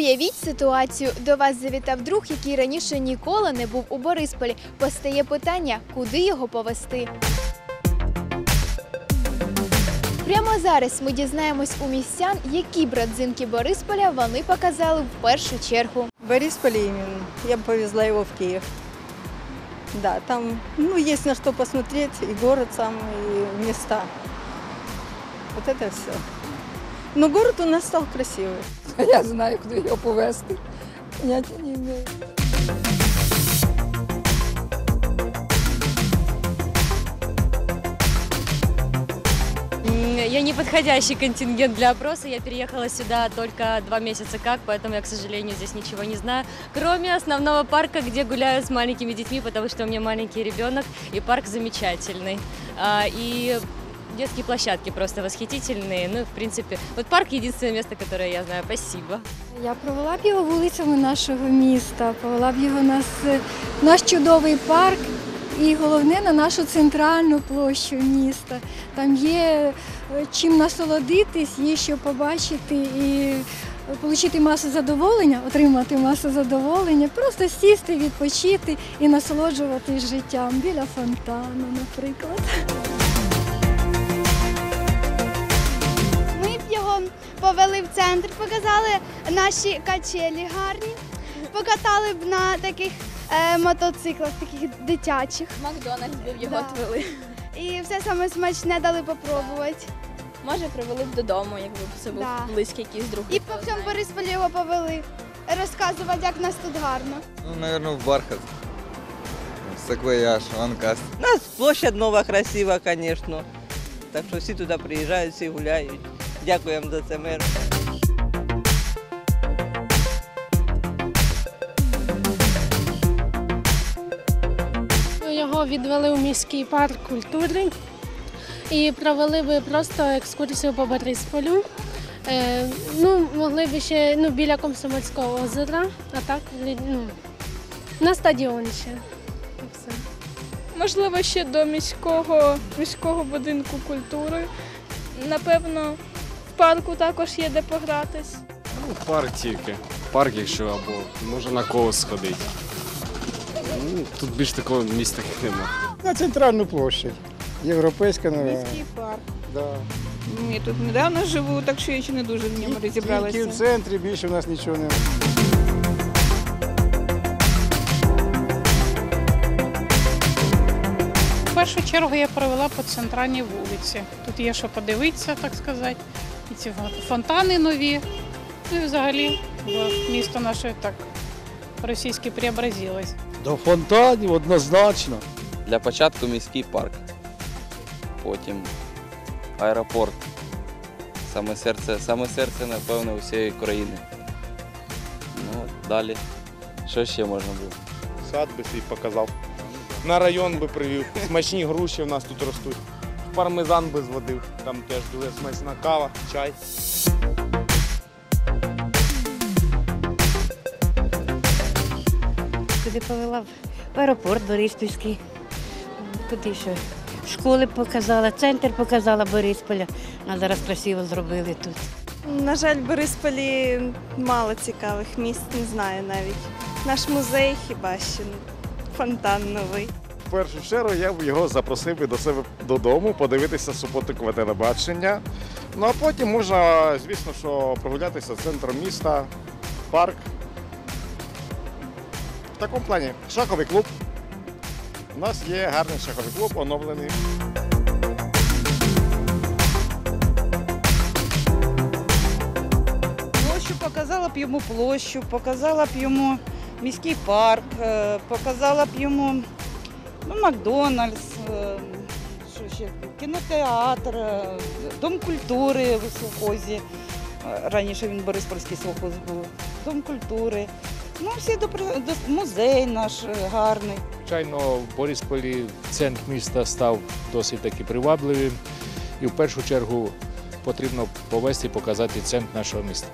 Уявіть ситуацію. До вас завітав друг, який раніше ніколи не був у Борисполі. Постає питання, куди його повести. Прямо зараз ми дізнаємось у містян, які брадзинки Борисполя вони показали в першу чергу. В Борисполе. Я бы повезла его в Киев. Да, там, ну, есть на что посмотреть, и город сам, и места. Вот это все. Но город у нас стал красивый. Я знаю, куди його повезти. Поняття не маю. Я не подходящий контингент для опроса. Я переехала сюда только два месяца как, поэтому я, к сожалению, здесь ничего не знаю. Кроме основного парка, где гуляю с маленькими детьми, потому что у меня маленький ребенок, и парк замечательный. А, И детские площадки просто восхитительные. Ну, в принципе, вот парк единственное место, которое я знаю. Спасибо. Я провела б його вулицями нашого міста, провела б його на с- наш чудовий парк і головне на нашу центральну площу міста. Там є е, чим насолодитись, є що побачити і отримати масу задоволення, отримати масу задоволення, просто сісти, відпочити і насолоджуватись життям біля фонтану, наприклад. Його повели в центр, показали наші качелі гарні, покатали б на таких е, мотоциклах, таких дитячих. Макдональдс би його Да. отвели. І все саме смачне дали попробувати. Може, привели б додому, якби це був Да. близький якийсь друг. І по всьому Борисполі його повели. Розказувати, як нас тут гарно. Ну, наверное, в Бархат. Саквояж, Анкаст. У нас площадь нова, красива, звісно. Так що всі туди приїжджають, всі гуляють. Дякуємо за це меру. Його відвели у міський парк культури і провели би просто екскурсію по Борисполю. Е, ну, могли б ще ну, біля Комсомольського озера, а так ну, на стадіон ще. І все. Можливо, ще до міського, міського будинку культури. Напевно, парку також є де погратись. Ну, парк тільки. Парк, якщо або може на коло сходити. Ну, тут більш такого місць таких нема. На центральну площадь. Європейська нова. Міський парк. Да. Ну, Я тут недавно живу, так що я ще не дуже в ньому Тільки в центрі більше у нас нічого немає. В першу чергу я провела по центральній вулиці. Тут є що подивитися, так сказати. І ці фонтани нові. Ну і взагалі місто наше так російське преобразилось. До фонтанів однозначно. Для початку міський парк, потім аеропорт. Саме серце, саме серце, напевно, усієї країни. Ну, далі. Що ще можна було? Сад би свій показав. На район би привів. Смачні груші в нас тут ростуть. Пармезан би зводив. Там теж дуже смачна кава, чай. Туди повела в аеропорт Бориспільський. Куди ще? Школи показала, центр показала Борисполя. А зараз красиво зробили тут. На жаль, в Борисполі мало цікавих місць, не знаю навіть. Наш музей хіба що фонтан новий. В першу чергу я б його запросив би до себе додому, подивитися супутникове телебачення. Ну а потім можна, звісно, що прогулятися центром міста, парк. В такому плані шаховий клуб. У нас є гарний шаховий клуб, оновлений. Площу показала б йому площу, показала б йому міський парк, е, показала б йому ну, Макдональдс, що ще, кінотеатр, е, Дом культури в Совхозі. Е, Раніше він Бориспольський совхоз був. Дом культури. Ну, всі добре, до- музей наш гарний. Звичайно, в Борисполі центр міста став досить таки привабливим. І в першу чергу потрібно повести і показати центр нашого міста.